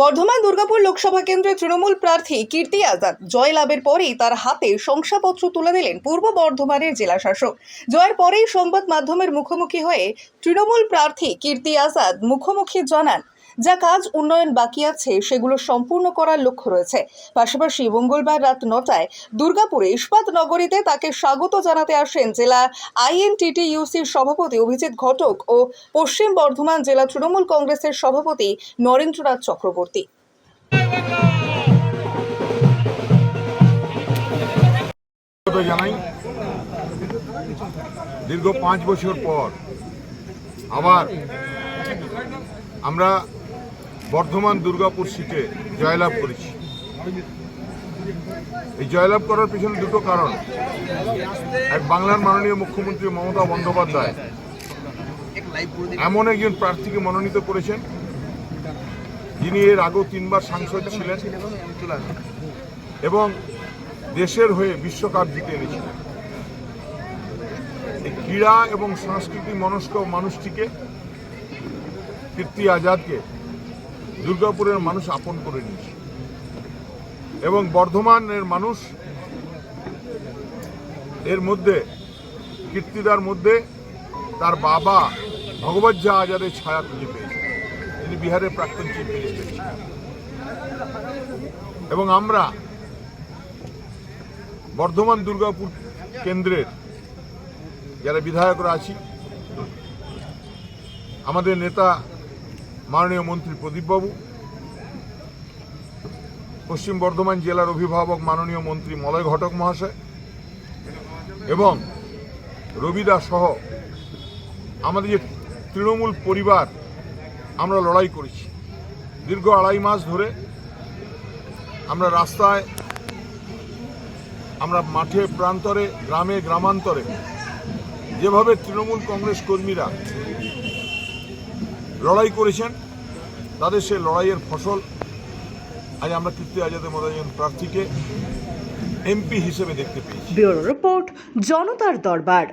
বর্ধমান দুর্গাপুর লোকসভা কেন্দ্রের তৃণমূল প্রার্থী কীর্তি আজাদ। জয়লাভের পরেই তার হাতে শংসাপত্র তুলে দিলেন পূর্ব বর্ধমানের জেলাশাসক জয়ের পরেই সংবাদ মাধ্যমের মুখোমুখি হয়ে তৃণমূল প্রার্থী কীর্তি আজাদ মুখোমুখি জানান যা কাজ উন্নয়ন বাকি আছে, সেগুলো সম্পূর্ণ করার লক্ষ্য রয়েছে। পাশাপাশি মঙ্গলবার রাত নটায় দুর্গাপুরে ইস্পাত নগরীতে তাকে স্বাগত জানাতে আসেন জেলা আইএনটিটিইউসির সভাপতি অভিজিৎ ঘটক ও পশ্চিম বর্ধমান জেলা তৃণমূল কংগ্রেসের সভাপতি নরেন্দ্রনাথ চক্রবর্তী। জানাই। দীর্ঘ পাঁচ বছর পর আবার আমরা বর্ধমান দুর্গাপুর সিটে জয়লাভ করেছি। এই জয়লাভ করার পিছনে দুটো কারণ। এক, বাংলার মাননীয় মুখ্যমন্ত্রী মমতা বন্দ্যোপাধ্যায় এমন একজন প্রার্থীকে মনোনীত করেছেন, যিনি এর আগেও তিনবার সাংসদ ছিলেন এবং দেশের হয়ে বিশ্বকাপ জিতে এনেছিলেন। এই ক্রীড়া এবং সাংস্কৃতিক মনস্ক মানুষটিকে, কীর্তি আজাদকে দুর্গাপুরের মানুষ আপন করে নিয়েছে। এবং বর্ধমানের মানুষ এর মধ্যে, কীর্তিদার মধ্যে তার বাবা ভগবত ঝা আজাদের ছায়া খুঁজে পেয়েছে। তিনি বিহারের প্রাক্তন চিফ মিনিস্টার এবং আমরা বর্ধমান দুর্গাপুর কেন্দ্রের যারা বিধায়করা আছি, আমাদের নেতা মাননীয় মন্ত্রী প্রদীপবাবু, পশ্চিম বর্ধমান জেলার অভিভাবক মাননীয় মন্ত্রী মলয় ঘটক মহাশয় এবং রবিদা সহ আমাদের যে তৃণমূল পরিবার, আমরা লড়াই করেছি। দীর্ঘ আড়াই মাস ধরে আমরা রাস্তায়, আমরা মাঠে, প্রান্তরে, গ্রামে, গ্রামান্তরে যেভাবে তৃণমূল কংগ্রেস কর্মীরা লড়াই করেছেন, তাদের সেই লড়াইয়ের ফসল আজ আমরা কীর্তি আজাদের মতো প্রার্থীকে এমপি হিসেবে দেখতে পেয়েছি। রিপোর্ট জনতার দরবার।